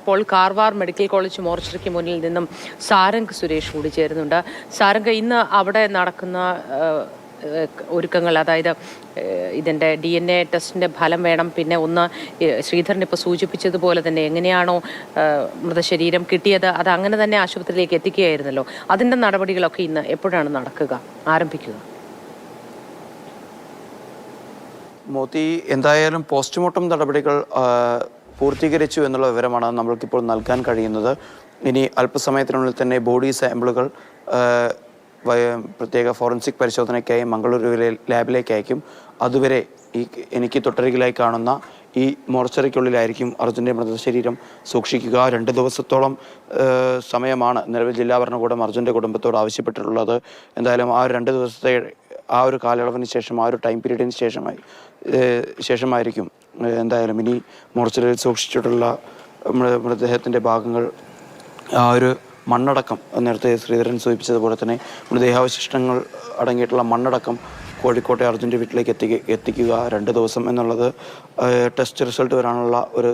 ഇപ്പോൾ Karwar medical college മോർച്ചറിക്ക് മുന്നിൽ നിന്നും സാരംഗ് സുരേഷ് കൂടി ചേരുന്നുണ്ട്. സാരംഗ് ഇന്ന് അവിടെ നടക്കുന്ന ഒരുക്കങ്ങൾ അതായത് ഇതിന്റെ ഡി എൻ എ ടെസ്റ്റിന്റെ ഫലം വേണം പിന്നെ ഒന്ന് ശ്രീധരൻ ഇപ്പോൾ സൂചിപ്പിച്ചതുപോലെ തന്നെ എങ്ങനെയാണോ മൃതശരീരം കിട്ടിയത് അത് അങ്ങനെ തന്നെ ആശുപത്രിയിലേക്ക് എത്തിക്കുകയായിരുന്നല്ലോ. അതിന്റെ നടപടികളൊക്കെ ഇന്ന് എപ്പോഴാണ് നടക്കുക ആരംഭിക്കുക? മോത്തി എന്തായാലും പോസ്റ്റ്മോർട്ടം നടപടികൾ പൂർത്തീകരിച്ചു എന്നുള്ള വിവരമാണ് നമ്മൾക്കിപ്പോൾ നൽകാൻ കഴിയുന്നത്. ഇനി അല്പസമയത്തിനുള്ളിൽ തന്നെ ബോഡി സാമ്പിളുകൾ പ്രത്യേക ഫോറൻസിക് പരിശോധനയ്ക്കായി മംഗളൂരുവിലെ ലാബിലേക്ക് അയക്കും അതുവരെ ഈ എനിക്ക് തൊട്ടരികിലായി കാണുന്ന ഈ മോർച്ചറിക്കുള്ളിലായിരിക്കും അർജുന്റെ മൃതശരീരം സൂക്ഷിക്കുക. രണ്ട് ദിവസത്തോളം സമയമാണ് നിലവിൽ ജില്ലാ ഭരണകൂടം അർജുന്റെ കുടുംബത്തോട് ആവശ്യപ്പെട്ടിട്ടുള്ളത്. എന്തായാലും ആ രണ്ട് ദിവസത്തെ ആ ഒരു കാലയളവിന് ശേഷം ആ ഒരു ടൈം പീരീഡിന് ശേഷമായി ശേഷമായിരിക്കും. എന്തായാലും ഇനി മോർച്ചറിയിൽ സൂക്ഷിച്ചിട്ടുള്ള മൃതദേഹത്തിന്റെ ഭാഗങ്ങൾ ആ ഒരു മണ്ണടക്കം നേരത്തെ ശ്രീധരൻ സൂചിപ്പിച്ചതുപോലെ തന്നെ മൃതദേഹാവശിഷ്ടങ്ങൾ അടങ്ങിയിട്ടുള്ള മണ്ണടക്കം കോഴിക്കോട്ടെ അർജുന്റെ വീട്ടിലേക്ക് എത്തിക്കുക എത്തിക്കുക രണ്ട് ദിവസം എന്നുള്ളത് ടെസ്റ്റ് റിസൾട്ട് വരാനുള്ള ഒരു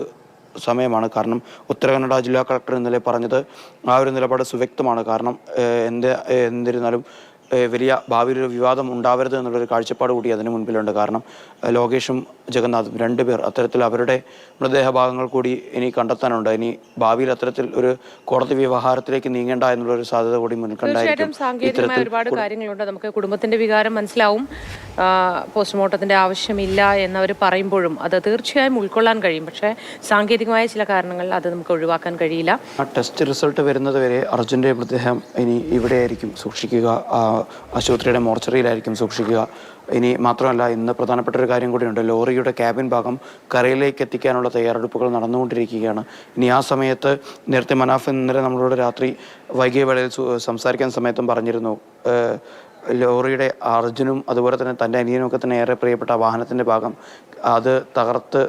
സമയമാണ്. കാരണം ഉത്തര കന്നഡ ജില്ലാ കളക്ടർ ഇന്നലെ പറഞ്ഞത് ആ ഒരു നിലപാട് സുവ്യക്തമാണ്. കാരണം എന്ത് എന്നിരുന്നാലും വലിയ ഭാവിയിൽ ഒരു വിവാദം ഉണ്ടാവരുത് എന്നുള്ളൊരു കാഴ്ചപ്പാട് കൂടി അതിന് മുൻപിലുണ്ട്. കാരണം ലോകേഷും ജഗന്നാഥും രണ്ടുപേർ അത്തരത്തിൽ അവരുടെ മൃതദേഹ ഭാഗങ്ങൾ കൂടി ഇനി കണ്ടെത്താനുണ്ട്. ഇനി ഭാവിയിൽ അത്തരത്തിൽ ഒരു കോടതി വ്യവഹാരത്തിലേക്ക് നീങ്ങേണ്ട എന്നുള്ളൊരു സാധ്യത കൂടി മുൻകണ്ടായിരിക്കും സാങ്കേതികമായ ഒരുപാട് കാര്യങ്ങളുണ്ട്. നമുക്ക് കുടുംബത്തിന്റെ വികാരം മനസ്സിലാവും. പോസ്റ്റ്മോർട്ടത്തിന്റെ ആവശ്യമില്ല എന്നവർ പറയുമ്പോഴും അത് തീർച്ചയായും ഉൾക്കൊള്ളാൻ കഴിയും. പക്ഷേ സാങ്കേതികമായ ചില കാരണങ്ങൾ അത് നമുക്ക് ഒഴിവാക്കാൻ കഴിയില്ല. ആ ടെസ്റ്റ് റിസൾട്ട് വരുന്നത് വരെ അർജുന്റെ മൃതദേഹം ഇനി ഇവിടെയായിരിക്കും സൂക്ഷിക്കുക. ആശുപത്രിയുടെ മോർച്ചറിയിലായിരിക്കും സൂക്ഷിക്കുക. ഇനി മാത്രമല്ല ഇന്ന് പ്രധാനപ്പെട്ട ഒരു കാര്യം കൂടിയുണ്ട്. ലോറിയുടെ ക്യാബിൻ ഭാഗം കരയിലേക്ക് എത്തിക്കാനുള്ള തയ്യാറെടുപ്പുകൾ നടന്നുകൊണ്ടിരിക്കുകയാണ്. ഇനി ആ സമയത്ത് നേരത്തെ മനാഫ് ഇന്നലെ നമ്മളോട് രാത്രി വൈകിയ വേളയിൽ സംസാരിക്കാൻ സമയത്തും പറഞ്ഞിരുന്നു. ലോറിയുടെ അർജുനും അതുപോലെ തന്നെ തന്റെ അനിയനും ഒക്കെ തന്നെ ഏറെ പ്രിയപ്പെട്ട വാഹനത്തിന്റെ ഭാഗം. അത് തകർത്ത്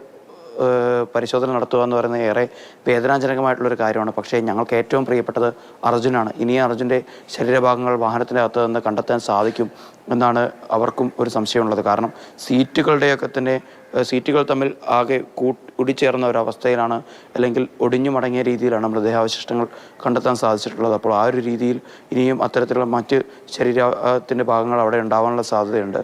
പരിശോധന നടത്തുക എന്ന് പറയുന്നത് ഏറെ വേദനാജനകമായിട്ടുള്ളൊരു കാര്യമാണ്. പക്ഷേ ഞങ്ങൾക്ക് ഏറ്റവും പ്രിയപ്പെട്ടത് അർജുനാണ്. ഇനി അർജുന്റെ ശരീരഭാഗങ്ങൾ വാഹനത്തിന്റെ അകത്ത് നിന്ന് കണ്ടെത്താൻ സാധിക്കും എന്നാണ് അവർക്കും ഒരു സംശയമുള്ളത്. കാരണം സീറ്റുകളുടെയൊക്കെ തന്നെ സീറ്റുകൾ തമ്മിൽ ആകെ കുടിച്ചേർന്ന ഒരു അവസ്ഥയിലാണ് അല്ലെങ്കിൽ ഒടിഞ്ഞു മടങ്ങിയ രീതിയിലാണ് മൃതദേഹാവശിഷ്ടങ്ങൾ കണ്ടെത്താൻ സാധിച്ചിട്ടുള്ളത്. അപ്പോൾ ആ ഒരു രീതിയിൽ ഇനിയും അത്തരത്തിലുള്ള മറ്റ് ശരീരത്തിന്റെ ഭാഗങ്ങൾ അവിടെ ഉണ്ടാവാനുള്ള സാധ്യതയുണ്ട്.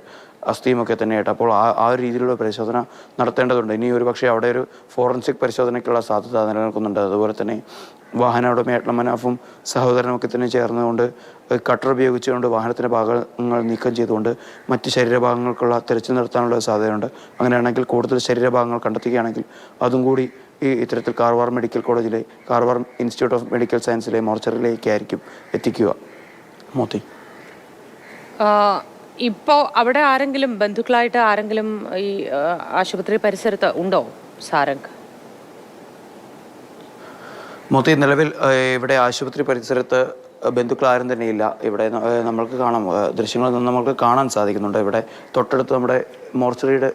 അസ്ഥിയുമൊക്കെ തന്നെയായിട്ട്. അപ്പോൾ ആ ആ ഒരു രീതിയിലുള്ള പരിശോധന നടത്തേണ്ടതുണ്ട്. ഇനി ഒരു പക്ഷേ അവിടെ ഒരു ഫോറൻസിക് പരിശോധനയ്ക്കുള്ള സാധ്യത നിലനിൽക്കുന്നുണ്ട്. അതുപോലെ തന്നെ വാഹന ഉടമയായിട്ടുള്ള മനാഫും സഹോദരനും ഒക്കെ തന്നെ ചേർന്നുകൊണ്ട് കട്ടർ ഉപയോഗിച്ചുകൊണ്ട് വാഹനത്തിന്റെ ഭാഗങ്ങൾ നീക്കം ചെയ്തുകൊണ്ട് മറ്റ് ശരീരഭാഗങ്ങൾക്കുള്ള തിരച്ചിൽ നടത്താനുള്ള സാധ്യതയുണ്ട്. അങ്ങനെയാണെങ്കിൽ കൂടുതൽ ശരീരഭാഗങ്ങൾ കണ്ടെത്തുകയാണെങ്കിൽ അതും കൂടി ഈ ഇത്തരത്തിൽ കാർവാർ മെഡിക്കൽ കോളേജിലെ കാർവാർ ഇൻസ്റ്റിറ്റ്യൂട്ട് ഓഫ് മെഡിക്കൽ സയൻസിലെ മോർച്ചറിലേക്കായിരിക്കും എത്തിക്കുക. മോത്തി. ഇപ്പോൾ അവിടെ ആരെങ്കിലും ബന്ധുക്കളായിട്ട് ആരെങ്കിലും ഈ ആശുപത്രി പരിസരത്ത് ഉണ്ടോ സാരംഗ്? മൊത്തം നിലവിൽ ഇവിടെ ആശുപത്രി പരിസരത്ത് ബന്ധുക്കൾ ആരും തന്നെ ഇല്ല ഇവിടെ നമ്മൾക്ക് കാണാം ദൃശ്യങ്ങൾ നമുക്ക് കാണാൻ സാധിക്കുന്നുണ്ട്. ഇവിടെ തൊട്ടടുത്ത് നമ്മുടെ മോർച്ചറിയുടെ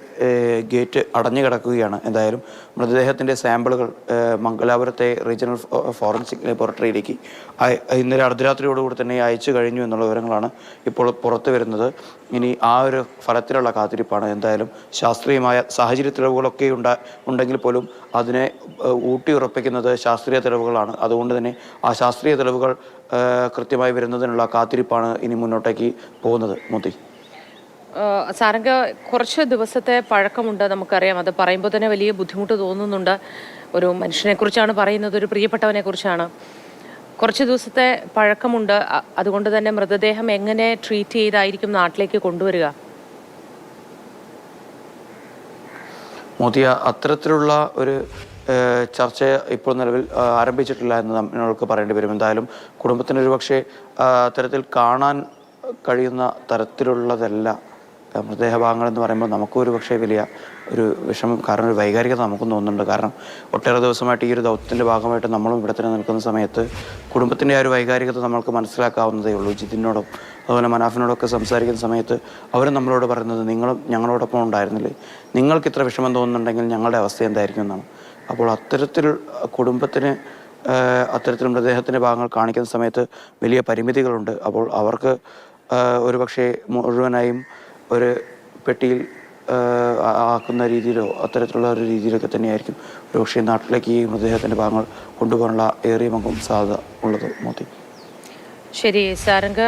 ഗേറ്റ് അടഞ്ഞു കിടക്കുകയാണ് എന്തായാലും മൃതദേഹത്തിന്റെ സാമ്പിളുകൾ മംഗലാപുരത്തെ റീജിയണൽ ഫോറൻസിക് ലബോറട്ടറിയിലേക്ക് ഇന്നലെ അർദ്ധരാത്രിയോടുകൂടി തന്നെ അയച്ചു കഴിഞ്ഞു എന്നുള്ള വിവരങ്ങളാണ് ഇപ്പോൾ പുറത്തു വരുന്നത്. ഇനി ആ ഒരു ഫലത്തിലുള്ള കാത്തിരിപ്പാണ് എന്തായാലും ശാസ്ത്രീയമായ സാഹചര്യ തെളിവുകളൊക്കെ ഉണ്ട ഉണ്ടെങ്കിൽ പോലും അതിനെ ഊട്ടി ഉറപ്പിക്കുന്നത് ശാസ്ത്രീയ തെളിവുകളാണ്. അതുകൊണ്ട് തന്നെ ആ ശാസ്ത്രീയ തെളിവുകൾ കൃത്യമായി വരുന്നതിനുള്ള കാത്തിരിപ്പാണ് ഇനി മുന്നോട്ടേക്ക് പോകുന്നത്. മോദി സാരംഗ കുറച്ച് ദിവസത്തെ പഴക്കമുണ്ട് നമുക്കറിയാം. അത് പറയുമ്പോൾ തന്നെ വലിയ ബുദ്ധിമുട്ട് തോന്നുന്നുണ്ട്. ഒരു മനുഷ്യനെ കുറിച്ചാണ് പറയുന്നത് ഒരു പ്രിയപ്പെട്ടവനെ കുറിച്ചാണ് കുറച്ച് ദിവസത്തെ പഴക്കമുണ്ട്. അതുകൊണ്ട് തന്നെ മൃതദേഹം എങ്ങനെ ട്രീറ്റ് ചെയ്തായിരിക്കും നാട്ടിലേക്ക് കൊണ്ടുവരിക? മോദിയ അത്തരത്തിലുള്ള ഒരു ചർച്ച ഇപ്പോൾ നിലവിൽ ആരംഭിച്ചിട്ടില്ല എന്ന് നമ്മൾക്ക് പറയേണ്ടി വരും. എന്തായാലും കുടുംബത്തിന് ഒരു പക്ഷേ ആ, അത്തരത്തിൽ കാണാൻ കഴിയുന്ന തരത്തിലുള്ളതല്ല മൃതദേഹഭാഗങ്ങൾ എന്ന് പറയുമ്പോൾ നമുക്കും ഒരു പക്ഷേ വലിയ ഒരു വിഷമം കാരണം ഒരു വൈകാരികത നമുക്കും തോന്നുന്നുണ്ട്. കാരണം ഒട്ടേറെ ദിവസമായിട്ട് ഈ ഒരു ദൗത്യത്തിന്റെ ഭാഗമായിട്ട് നമ്മളും ഇവിടെ തന്നെ നിൽക്കുന്ന സമയത്ത് കുടുംബത്തിന്റെ ആ ഒരു വൈകാരികത നമ്മൾക്ക് മനസ്സിലാക്കാവുന്നതേ ഉള്ളൂ. ജിതിനോടും അതുപോലെ മനാഫിനോടൊക്കെ സംസാരിക്കുന്ന സമയത്ത് അവരും നമ്മളോട് പറയുന്നത് നിങ്ങളും ഞങ്ങളോടൊപ്പം ഉണ്ടായിരുന്നില്ലേ? നിങ്ങൾക്ക് ഇത്ര വിഷമം തോന്നുന്നുണ്ടെങ്കിൽ ഞങ്ങളുടെ അവസ്ഥ എന്തായിരിക്കും? എന്നാണ്. അപ്പോൾ അത്തരത്തിൽ കുടുംബത്തിന് അത്തരത്തിൽ മൃതദേഹത്തിന്റെ ഭാഗങ്ങൾ കാണിക്കുന്ന സമയത്ത് വലിയ പരിമിതികളുണ്ട്. അപ്പോൾ അവർക്ക് ഒരു പക്ഷേ മുഴുവനായും ഒരു പെട്ടിയിൽ ആക്കുന്ന രീതിയിലോ അത്തരത്തിലുള്ള ഒരു രീതിയിലൊക്കെ തന്നെയായിരിക്കും ഒരുപക്ഷെ നാട്ടിലേക്ക് ഈ മൃതദേഹത്തിന്റെ ഭാഗങ്ങൾ കൊണ്ടുപോകാനുള്ള ഏറിയ പങ്കും സാധ്യത ഉള്ളത്. മോദി. ശരി സാരംഗ്